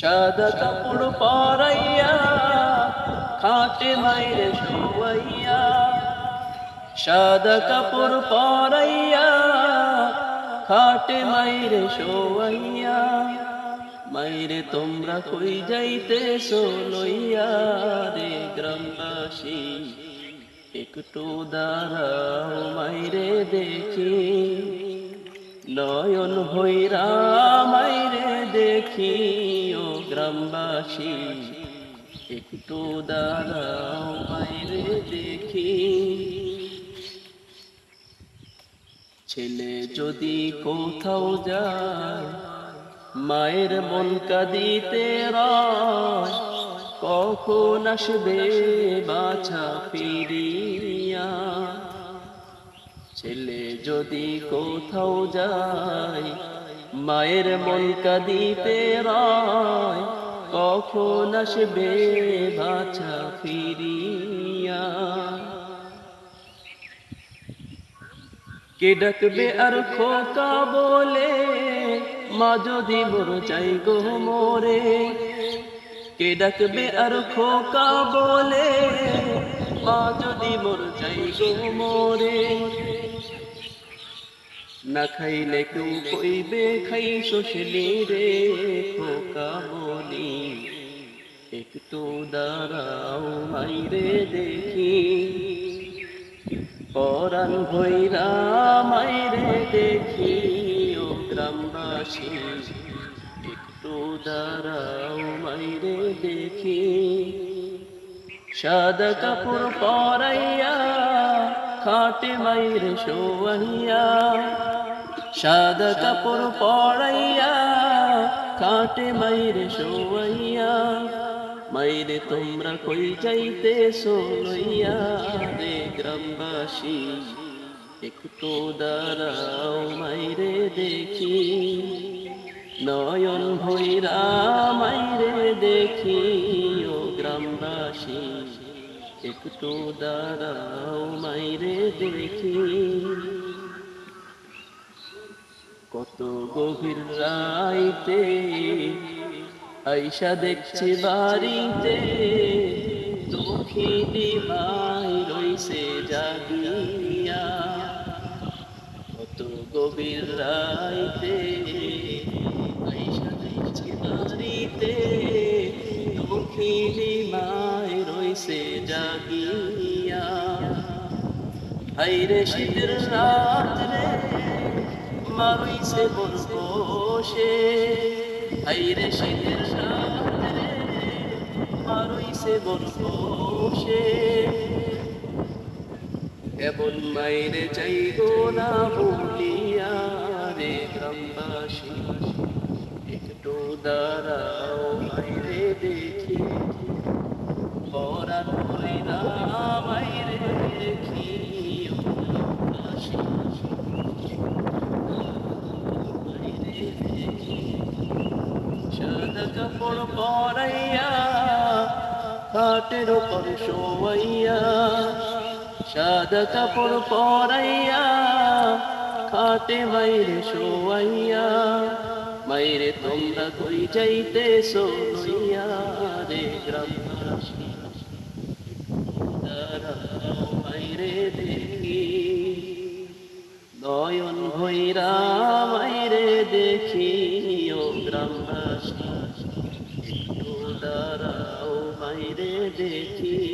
সাদা কাপড় পরাইয়া, খাটে মাইরে শোয়াইয়া, সাদা কাপড় পরাইয়া, খাটে মাইরে শোয়াইয়া, মাইরে তোমরা কই যাইতে লইয়া রে গ্রামবাসী? একটু দাঁড়াও মাইরে দেখি। নয়ন ভৈরা মাইরে দেখি ও গ্রামবাসী। একটু দাঁড়াও মাইরে দেখি। ছেলে যদি কোথাও যায়, মায়ের মন কাঁদিতে কখন আসবে বাছা ফিরিয়া? ছেলে যদি কোথাও যায়, মায়ের মন কাঁদিতে রয়, কখন আসবে বাছা ফিরিয়া? কে ডাকবে আর খোকা বলে, মা যদি মোর চাই গো মোরে। কে ডাকবে আর খোকা বলে, মা যদি মোর চাই গো মোরে না খাইলে কেউ কইবে খাই শোষলি রে খোকা বলি। একটু দাঁড়াও মাইরে দেখি। পরাণ ভৈরা মাইরে দেখি, ও গ্রামবাসী। একটু দাঁড়াও, মাইরে দেখি। সাদা কাপড় পরাইয়া খাটে মাইরে শোয়াইয়া সাদা কাপড় পরাইয়া খাটে মাইরে শোয়াইয়া মাইরে তোমরা কই যাইতে লইয়া রে গ্রামবাসী, একটু দাঁড়াও মাইরে দেখি। নয়ন ভৈরা মাইরে দেখি, ও গ্রামবাসী। একটু দাঁড়াও, মাইরে দেখি। কত গভীর রাইতে আইসা দেখছি বাড়িতে দক্ষিণী মাই রইছে জাগিয়া। কত গভীর রাইতে আইসা দেখছি বাড়িতে দক্ষিণী মাই রইছে জাগিয়া হাইরে শীতের রাত রে মারইছে বন বসে হাইরে শীতের রাত রে মারইছে বন বসে এমন মাইরে চাইব না বলিয়া রে গ্রামবাসী একটু দাঁড়াও মাইরে দেখি পরাণ হইরা মাইরে দেখি ও গ্রামবাসী সাদা কাপড় পরাইয়া হাটের ওপর শোয়াইয়া সাদা কাপড় পরাইয়া খাটে মাইরে শোয়াইয়া মাইরে তোমরা কই যাইতে সোইয়া রে গ্রামবাসী মাইরে দেখি নয়ন ভৈরা মাইরে দেখি ও গ্রামবাসী। একটু দাঁড়াও মাইরে দেখি।